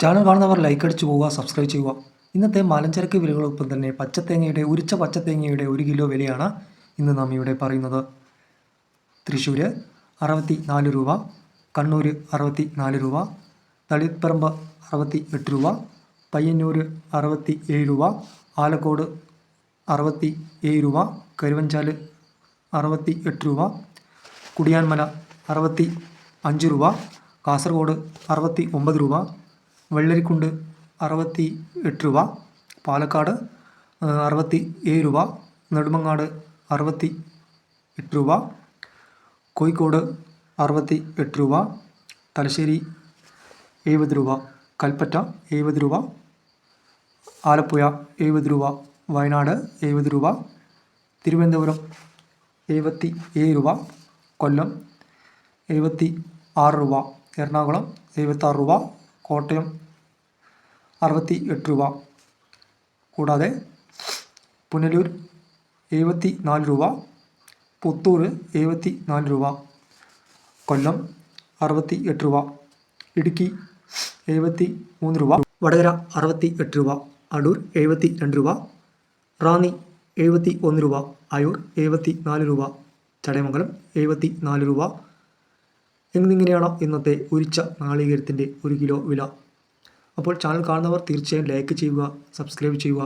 Channel കാണുന്നവർ like അടിച്ചു പോവുക സബ്സ്ക്രൈബ് ചെയ്യുക. ഇന്നത്തെ മലഞ്ചരക്ക് വിലകളൊപ്പം തന്നെ പച്ചത്തേങ്ങയുടെ ഉരിച്ച പച്ചത്തേങ്ങയുടെ ഒരു കിലോ വിലയാണ് ഇന്ന് നാം ഇവിടെ പറയുന്നത്. തൃശ്ശൂർ അറുപത്തി നാല് രൂപ കണ്ണൂർ അറുപത്തി നാല് രൂപ തളിപ്പറമ്പ് അറുപത്തി എട്ട് രൂപ പയ്യന്നൂർ അറുപത്തി ഏഴ് രൂപ ആലക്കോട് അറുപത്തി ഏഴ് രൂപ കരുവഞ്ചാൽ അറുപത്തി എട്ട് രൂപ കുടിയാൻമല അറുപത്തി അഞ്ച് രൂപ കാസർഗോഡ് അറുപത്തി ഒമ്പത് രൂപ വെള്ളരിക്കുണ്ട് അറുപത്തി എട്ട് രൂപ. പാലക്കാട് അറുപത്തി ഏഴ് രൂപ. നെടുമങ്ങാട് അറുപത്തി എട്ട് രൂപ. കോഴിക്കോട് അറുപത്തി എട്ട് രൂപ. തലശ്ശേരി എഴുപത് രൂപ. കൽപ്പറ്റ എഴുപത് രൂപ. ആലപ്പുഴ എഴുപത് രൂപ. വയനാട് എഴുപത് രൂപ. തിരുവനന്തപുരം എഴുപത്തി ഏഴ് രൂപ. കൊല്ലം എഴുപത്തി ആറ് രൂപ. എറണാകുളം എഴുപത്താറ് രൂപ. കോട്ടയം അറുപത്തി എട്ട് രൂപ. കൂടാതെ പുനലൂർ എഴുപത്തി നാല് രൂപ പുത്തൂർ എഴുപത്തി നാല് രൂപ കൊല്ലം അറുപത്തി എട്ട് രൂപ ഇടുക്കി എഴുപത്തി മൂന്ന് രൂപ വടകര അറുപത്തി എട്ട് രൂപ അടൂർ എഴുപത്തി രണ്ട് രൂപ റാന്നി എഴുപത്തി ഒന്ന് രൂപ അയൂർ എഴുപത്തി നാല് രൂപ ചടയമംഗലം എഴുപത്തി നാല് രൂപ. എന്നിങ്ങനെയാണ് ഇന്നത്തെ ഉരിച്ച നാളികേരത്തിന്റെ ഒരു കിലോ വില. അപ്പോൾ ചാനൽ കാണുന്നവർ തീർച്ചയായും ലൈക്ക് ചെയ്യുക സബ്സ്ക്രൈബ് ചെയ്യുക.